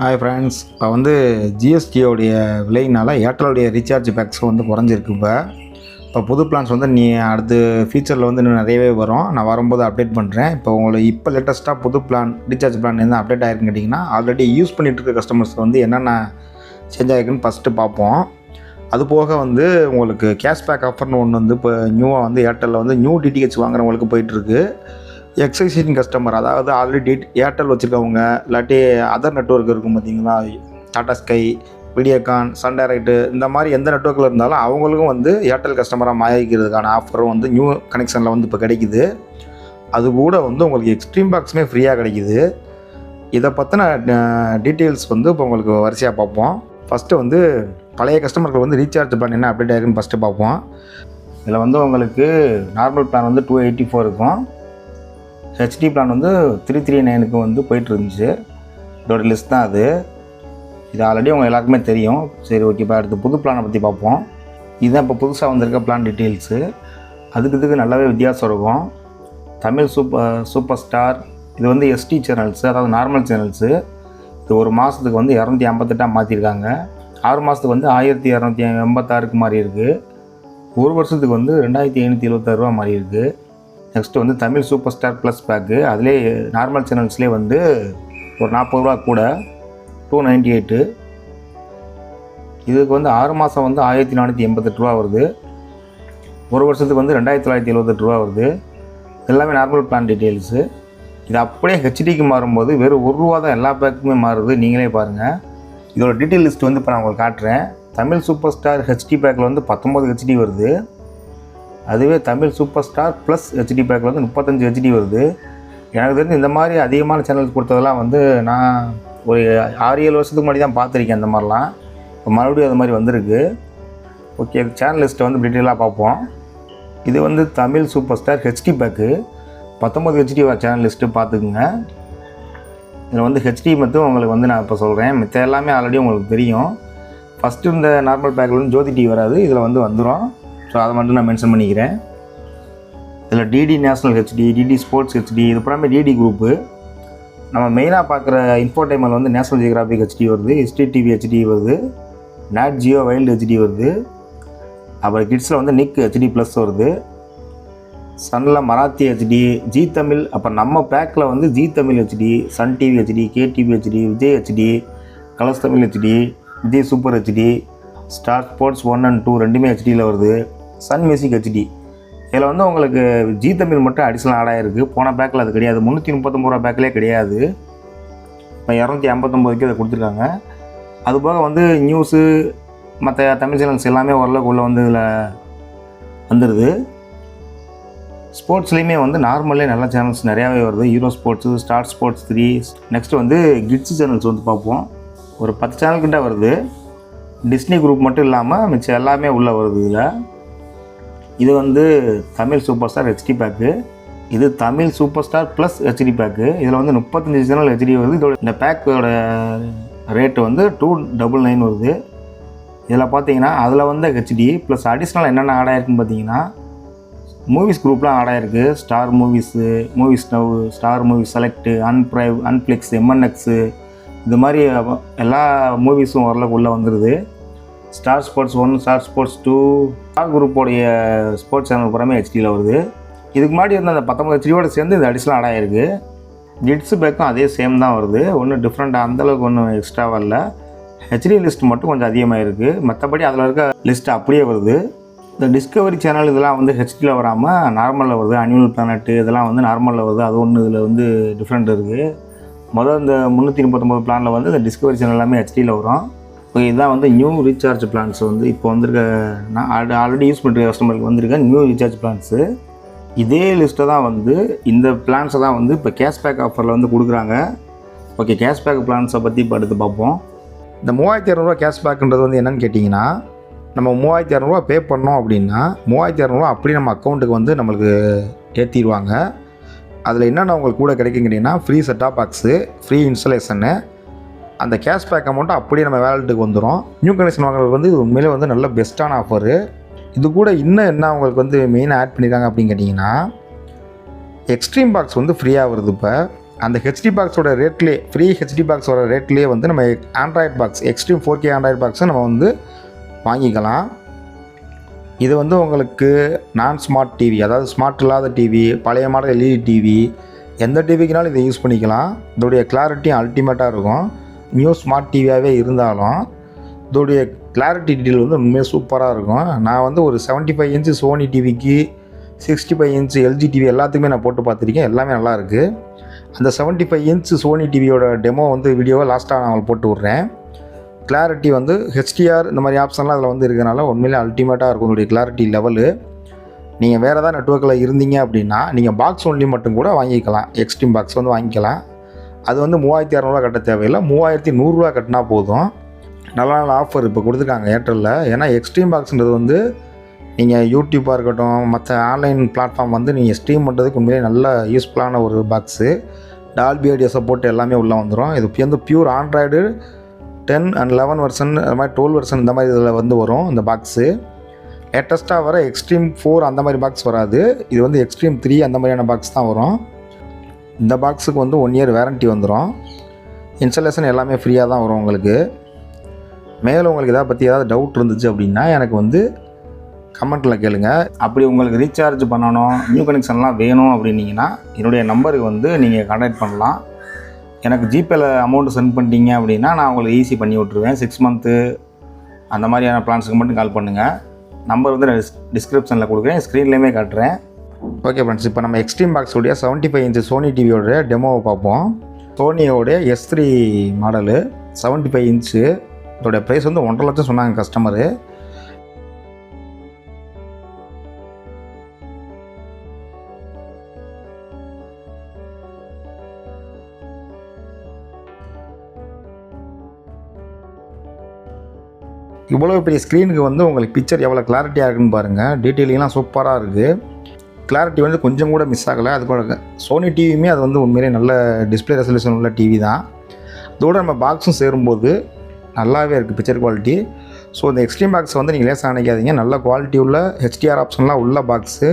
Hi friends இப்போ வந்து ஜிஎஸ்டியோடைய விலையினால் ஏர்டெலுடைய recharge packs வந்து குறைஞ்சிருக்கு இப்போ. இப்போ புது பிளான்ஸ் வந்து நீ அடுத்து ஃபியூச்சரில் வந்து இன்னும் நிறையவே வரும். நான் வரும்போது அப்டேட் பண்ணுறேன் இப்போ உங்களுக்கு இப்போ லேட்டஸ்ட்டாக புது பிளான் ரீசார்ஜ் பிளான் என்ன அப்டேட் ஆயிருக்குன்னு கேட்டிங்கன்னா ஆல்ரெடி யூஸ் பண்ணிகிட்டு இருக்க கஸ்டமர்ஸ் வந்து என்னென்ன சேஞ்ச் ஆகிருக்குன்னு ஃபஸ்ட்டு பார்ப்போம். அது போக வந்து உங்களுக்கு கேஷ்பேக் ஆஃபர்னு ஒன்று வந்து இப்போ நியூவாக வந்து ஏர்டெல்லில் வந்து நியூ டிடிஹெச் வாங்குறவங்களுக்கு போயிட்டுருக்கு எக்ஸைசிங் கஸ்டமர் அதாவது ஆல்ரெடி ஏர்டெல் வச்சுருக்கவங்க இல்லாட்டி அதர் நெட்ஒர்க் இருக்கும் பார்த்தீங்களா Tata Sky Videocon Sun Direct இந்த மாதிரி எந்த நெட்ஒர்க்கில் இருந்தாலும் அவங்களுக்கும் வந்து ஏர்டெல் கஸ்டமராக மாறிக்கிறதுக்கான ஆஃபரும் வந்து நியூ கனெக்ஷனில் வந்து இப்போ கிடைக்குது. அது கூட வந்து உங்களுக்கு எக்ஸ்ட்ரீம் பாக்ஸுமே ஃப்ரீயாக கிடைக்குது. இதை பற்றின டீட்டெயில்ஸ் வந்து இப்போ உங்களுக்கு வரிசையாக பார்ப்போம். ஃபஸ்ட்டு வந்து பழைய கஸ்டமர்கள் வந்து ரீசார்ஜ் பிளான் என்ன அப்டேட் ஆகிருக்குன்னு ஃபஸ்ட்டு பார்ப்போம். இதில் வந்து உங்களுக்கு நார்மல் பிளான் வந்து டூ எயிட்டி ஃபோர் இருக்கும். ஹெச்டி பிளான் வந்து த்ரீ த்ரீ நைனுக்கு வந்து போயிட்டு இருந்துச்சு இதோட லிஸ்ட் தான் அது. இது ஆல்ரெடி உங்கள் எல்லாருக்குமே தெரியும். சரி ஓகே இப்போ அடுத்து புது பிளானை பற்றி பார்ப்போம். இதுதான் இப்போ புதுசாக வந்திருக்க பிளான் டீட்டெயில்ஸு அதுக்கு இதுக்கு நல்லாவே வித்தியாசம் இருக்கும். தமிழ் சூப்பர் சூப்பர் ஸ்டார் இது வந்து எஸ்டி சேனல்ஸு அதாவது நார்மல் சேனல்ஸு இது ஒரு மாதத்துக்கு வந்து இரநூத்தி ஐம்பத்தெட்டாக மாற்றிருக்காங்க ஆறு மாதத்துக்கு வந்து ஆயிரத்தி இரநூத்தி எண்பத்தாறுக்கு மாறி இருக்குது ஒரு வருஷத்துக்கு வந்து ரெண்டாயிரத்தி ஐநூற்றி எழுபத்தாறுரூவா மாறி இருக்குது நெக்ஸ்ட்டு வந்து Tamil super star plus pack அதிலே நார்மல் சேனல்ஸ்லேயே வந்து ஒரு நாற்பது ரூபா கூட டூ நைன்ட்டி எயிட்டு இதுக்கு வந்து ஆறு மாதம் வந்து ஆயிரத்தி நானூற்றி எண்பத்தெட்டு ரூபா வருது. ஒரு வருஷத்துக்கு வந்து ரெண்டாயிரத்தி தொள்ளாயிரத்தி எழுபத்தெட்டு ரூபா வருது. எல்லாமே நார்மல் பிளான் டீட்டெயில்ஸு இது அப்படியே ஹெச்டிக்கு மாறும்போது வெறும் ஒரு ரூபா தான் எல்லா பேக்குமே மாறுது. நீங்களே பாருங்கள் இதோட டீட்டெயில் லிஸ்ட் வந்து இப்போ நான் உங்களுக்கு காட்டுறேன். தமிழ் சூப்பர் ஸ்டார் ஹெச்டி பேக்கில் வந்து பத்தொம்பது ஹெச்டி வருது. அதுவே Tamil super star plus HD பேக்கில் வந்து முப்பத்தஞ்சு ஹெச்டி வருது. எனக்கு தெரிஞ்சு இந்த மாதிரி அதிகமான சேனல்ஸ் கொடுத்ததெல்லாம் வந்து நான் ஒரு ஆறு ஏழு வருஷத்துக்கு முன்னாடி தான் பார்த்துருக்கேன் இந்த மாதிரிலாம். இப்போ மறுபடியும் அது மாதிரி வந்திருக்கு. ஓகே சேனல் லிஸ்ட்டை வந்து டீட்டெயிலாக பார்ப்போம். இது வந்து Tamil super star HD pack பத்தொம்பது ஹெச்டி சேனல் லிஸ்ட்டு பார்த்துக்குங்க. இதில் வந்து ஹெச்டி மட்டும் உங்களுக்கு வந்து நான் இப்போ சொல்கிறேன் மித்த எல்லாமே ஆல்ரெடி உங்களுக்கு தெரியும். ஃபஸ்ட்டு இந்த நார்மல் பேக்கில் வந்து ஜோதி டிவி வராது. இதில் வந்து வந்துடும் ஸோ அதை மட்டும் நான் மென்ஷன் பண்ணிக்கிறேன். இதில் DD National HD DD Sports HD இது பூராமே டிடி குரூப்பு நம்ம மெயினாக பார்க்குற இன்ஃபோடைமில் வந்து நேஷ்னல் ஜியோகிராஃபிக் ஹெச்டி வருது ஹிஸ்ட்ரி டிவி ஹெச்டி வருது நாட் ஜியோ வைல்டு ஹெச்டி வருது அப்புறம் கிட்ஸில் வந்து நிக் ஹெச்டி ப்ளஸ் வருது சன்னில் மராத்தி ஹெச்டி ஜி தமிழ் அப்புறம் நம்ம பேக்கில் வந்து Zee Tamil HD Sun TV HD K TV HD Vijay HD Colors Tamil HD Vijay super HD Star Sports one and two ரெண்டுமே ஹெச்டியில் வருது. சன் மியூசிக் ஹெச்டி இதில் வந்து உங்களுக்கு ஜி தமிழ் மட்டும் அடிஷ்னல் ஆடாக இருக்குது போன பேக்கில் அது கிடையாது. முந்நூற்றி முப்பத்தொம்பது ரூபா பேக்கிலே கிடையாது. இப்போ இரநூத்தி ஐம்பத்தொம்போதுக்கு இதை கொடுத்துருக்காங்க. அதுபோக வந்து நியூஸு மற்ற தமிழ் சேனல்ஸ் எல்லாமே ஓரளவுக்கு உள்ளே வந்து இதில் வந்துடுது ஸ்போர்ட்ஸ்லேயுமே வந்து நார்மலே நல்ல சேனல்ஸ் நிறையாவே வருது. Hero sports star sports three next வந்து கிட்ஸ் சேனல்ஸ் வந்து பார்ப்போம். ஒரு பத்து சேனல்கிட்ட வருது. டிஸ்னி குரூப் மட்டும் இல்லாமல் மிச்சம் எல்லாமே உள்ளே வருது இதில். இது வந்து Tamil super star HD pack இது Tamil super star plus HD pack இதில் வந்து முப்பத்தஞ்சு சேனல் ஹெச்டி வருது. இதோட இந்த பேக்கோட ரேட்டு வந்து டூ டபுள் நைன் வருது. இதில் பார்த்தீங்கன்னா அதில் வந்து ஹெச்டி ப்ளஸ் அடிஷ்னல் என்னென்ன ஆட் ஆயிருக்குன்னு பார்த்தீங்கன்னா மூவிஸ் குரூப்லாம் ஆட் ஆயிருக்கு. Star movies movies now star movies select and prive and flix MNX இது மாதிரி எல்லா மூவிஸும் ஓரளவுக்கு உள்ளே வந்துடுது star sports one star sports two star குரூப்போடைய sports channel பூராமே ஹெச்டியில் வருது. இதுக்கு முன்னாடி வந்து அந்த பத்தொம்பது ஹெச்டியோட சேர்ந்து இது அடிஷனல் ஆட் ஆகிருக்கு ஜிட்ஸு பேக்கும் அதே சேம் தான் வருது. ஒன்றும் டிஃப்ரெண்ட்டாக அந்தளவுக்கு ஒன்றும் எக்ஸ்ட்ராவாக வரல. ஹெச்டி லிஸ்ட் மட்டும் கொஞ்சம் அதிகமாக இருக்குது மற்றபடி அதில் இருக்க லிஸ்ட் அப்படியே வருது. இந்த டிஸ்கவரி சேனல் இதெல்லாம் வந்து ஹெச்டியில் வராமல் நார்மலில் வருது. அனிமல் பிளானட்டு இதெல்லாம் வந்து நார்மலில் வருது. அது ஒன்று இதில் வந்து டிஃப்ரெண்ட் இருக்குது முதல் இந்த முந்நூற்றி முப்பத்தொம்பது பிளானில் வந்து இந்த டிஸ்கவரி சேனல் எல்லாமே ஹெச்டியில் வரும். ஓகே இதான் வந்து நியூ ரீசார்ஜ் பிளான்ஸ் வந்து இப்போ வந்திருக்க நான் ஆல்ரெடி யூஸ் பண்ணுற கஸ்டமருக்கு வந்திருக்க நியூ ரீசார்ஜ் பிளான்ஸு இதே லிஸ்ட்டை தான் வந்து இந்த பிளான்ஸை தான் வந்து இப்போ கேஷ்பேக் ஆஃபரில் வந்து கொடுக்குறாங்க. ஓகே கேஷ்பேக் பிளான்ஸை பற்றி இப்போ அடுத்து பார்ப்போம். இந்த மூவாயிரத்தி இரநூறுவா கேஷ்பேக்குன்றது வந்து என்னென்னு கேட்டிங்கன்னா நம்ம மூவாயிரத்தி இரநூறுவா பே பண்ணோம் அப்படின்னா மூவாயிரத்தி இரநூறுவா அப்படியே நம்ம அக்கௌண்ட்டுக்கு வந்து நம்மளுக்கு ஏற்றிடுவாங்க அதில் என்னென்ன உங்களுக்கு கூட கிடைக்கும் கேட்டிங்கன்னா free set top box free installation அந்த கேஷ்பேக் அமௌண்ட்டு அப்படியே நம்ம வேலெட்டுக்கு வந்துடும் நியூ கனெக்ஷன் வாங்குறது வந்து இது உண்மையிலே வந்து நல்ல பெஸ்ட்டான ஆஃபரு இது கூட இன்னும் என்ன உங்களுக்கு வந்து மெயினாக ஆட் பண்ணியிருக்காங்க அப்படின்னு கேட்டிங்கன்னா எக்ஸ்ட்ரீம் பாக்ஸ் வந்து ஃப்ரீயாக வருது இப்போ. அந்த ஹெச்டி பாக்ஸோட ரேட்லேயே ஃப்ரீ ஹெச்டி பாக்ஸோட ரேட்லேயே வந்து நம்ம android box Xtreme four K android பாக்ஸை நம்ம வந்து வாங்கிக்கலாம். இது வந்து உங்களுக்கு நான் ஸ்மார்ட் டிவி அதாவது ஸ்மார்ட் இல்லாத டிவி பழைய மாடல் எல்இடி டிவி எந்த டிவிக்குனாலும் இதை யூஸ் பண்ணிக்கலாம். இதோடைய கிளாரிட்டியும் அல்டிமேட்டாக இருக்கும். நியூ ஸ்மார்ட் டிவியாகவே இருந்தாலும் இதோடைய கிளாரிட்டி டீல் வந்து உண்மையாக சூப்பராக இருக்கும். நான் வந்து ஒரு 75 ஃபைவ் இன்ச்சு சோனி டிவிக்கு sixty five inch LG TV எல்லாத்துக்குமே நான் போட்டு பார்த்துருக்கேன். எல்லாமே நல்லா இருக்குது அந்த 75 ஃபைவ் இன்ச்சு சோனி டிவியோட டெமோ வந்து வீடியோவை லாஸ்ட்டாக நான் போட்டு விட்றேன். கிளாரிட்டி வந்து ஹெச்டிஆர் இந்த மாதிரி ஆப்ஷன்லாம் அதில் வந்து இருக்கிறனால உண்மையிலே அல்டிமேட்டாக இருக்கும் உங்களுடைய கிளாரிட்டி லெவலு நீங்கள் வேறு ஏதாவது நெட்ஒர்க்கில் இருந்தீங்க அப்படின்னா நீங்கள் பாக்ஸ் ஒன்லி மட்டும் கூட வாங்கிக்கலாம். எக்ஸ்ட்ரீம் பாக்ஸ் வந்து வாங்கிக்கலாம். அது வந்து மூவாயிரத்தி இரநூறுவா கட்ட தேவையில்லை. மூவாயிரத்தி நூறுரூவா கட்டினா போதும். நல்ல நல்ல ஆஃபர் இப்போ கொடுத்துருக்காங்க ஏர்டெல்லில் ஏன்னா எக்ஸ்ட்ரீம் பாக்ஸுன்றது வந்து நீங்கள் யூடியூப்பாக இருக்கட்டும் மற்ற ஆன்லைன் பிளாட்ஃபார்ம் வந்து நீங்கள் ஸ்ட்ரீம் பண்ணுறதுக்கு உண்மையிலே நல்ல யூஸ்ஃபுல்லான ஒரு பாக்ஸு டால்பி ஐடியா சப்போர்ட் எல்லாமே உள்ளே வந்துடும் இது வந்து pure android ten and eleven version அது மாதிரி டுவெல் வெர்சன் இந்த மாதிரி இதில் வந்து வரும் இந்த பாக்ஸு லேட்டஸ்ட்டாக வர எக்ஸ்ட்ரீம் ஃபோர் அந்த மாதிரி பாக்ஸ் வராது. இது வந்து எக்ஸ்ட்ரீம் த்ரீ அந்த மாதிரியான பாக்ஸ் தான் வரும். இந்த பாக்ஸுக்கு வந்து ஒன் இயர் வேரண்டி வந்துடும் இன்ஸ்டலேஷன் எல்லாமே ஃப்ரீயாக தான் வரும் உங்களுக்கு. மேலும் உங்களுக்கு எதாவது பற்றி ஏதாவது டவுட் இருந்துச்சு அப்படின்னா எனக்கு வந்து கமெண்ட்டில் கேளுங்க. அப்படி உங்களுக்கு ரீசார்ஜ் பண்ணணும் நியூ கனெக்ஷன்லாம் வேணும் அப்படின்னீங்கன்னா என்னுடைய நம்பருக்கு வந்து நீங்கள் கான்டாக்ட் பண்ணலாம். எனக்கு ஜிபேல அமௌண்ட் சென்ட் பண்ணிட்டீங்க அப்படின்னா நான் உங்களுக்கு ஈஸி பண்ணி விட்ருவேன் சிக்ஸ் மந்த்து அந்த மாதிரியான பிளான்ஸுக்கு மட்டும் கால் பண்ணுங்கள் நம்பர் வந்து நான் டிஸ்கிரிப்ஷனில் கொடுக்குறேன். ஸ்க்ரீன்லேயுமே காட்டுறேன். ஓகே ஃப்ரெண்ட்ஸ் இப்போ நம்ம எக்ஸ்ட்ரீம் பாக்ஸுடைய செவன்ட்டி ஃபைவ் இன்ச்சு சோனி டிவியோடைய டெமோவை பார்ப்போம். சோனியோடைய S three model seventy five inch இதோடைய ப்ரைஸ் வந்து ஒன்றரை லட்சம் சொன்னாங்க கஸ்டமரு இவ்வளோ பெரிய ஸ்க்ரீனுக்கு வந்து உங்களுக்கு பிக்சர் எவ்வளோ கிளாரிட்டியாக இருக்குன்னு பாருங்கள் டீட்டெயிலிங்லாம் சூப்பராக இருக்குது கிளாரிட்டி வந்து கொஞ்சம் கூட மிஸ் ஆகலை. அது கூட சோனி டிவியுமே அது வந்து உண்மையிலே நல்ல டிஸ்பிளே ரெசல்யூஷன் உள்ள டிவி தான். இதோட நம்ம பாக்ஸும் சேரும்போது நல்லாவே இருக்குது பிக்சர் குவாலிட்டி ஸோ இந்த எக்ஸ்ட்ரீம் பாக்ஸ் வந்து நீங்கள் லேசாக நினைக்காதீங்க. நல்ல குவாலிட்டி உள்ள ஹெச்டிஆர் ஆப்ஷன்லாம் உள்ள பாக்ஸு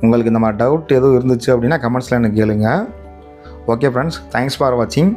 உங்களுக்கு இந்த மாதிரி டவுட் எதுவும் இருந்துச்சு அப்படின்னா கமெண்ட்ஸில் எனக்கு கேளுங்க. ஓகே ஃப்ரெண்ட்ஸ் தேங்க்ஸ் ஃபார் வாட்சிங்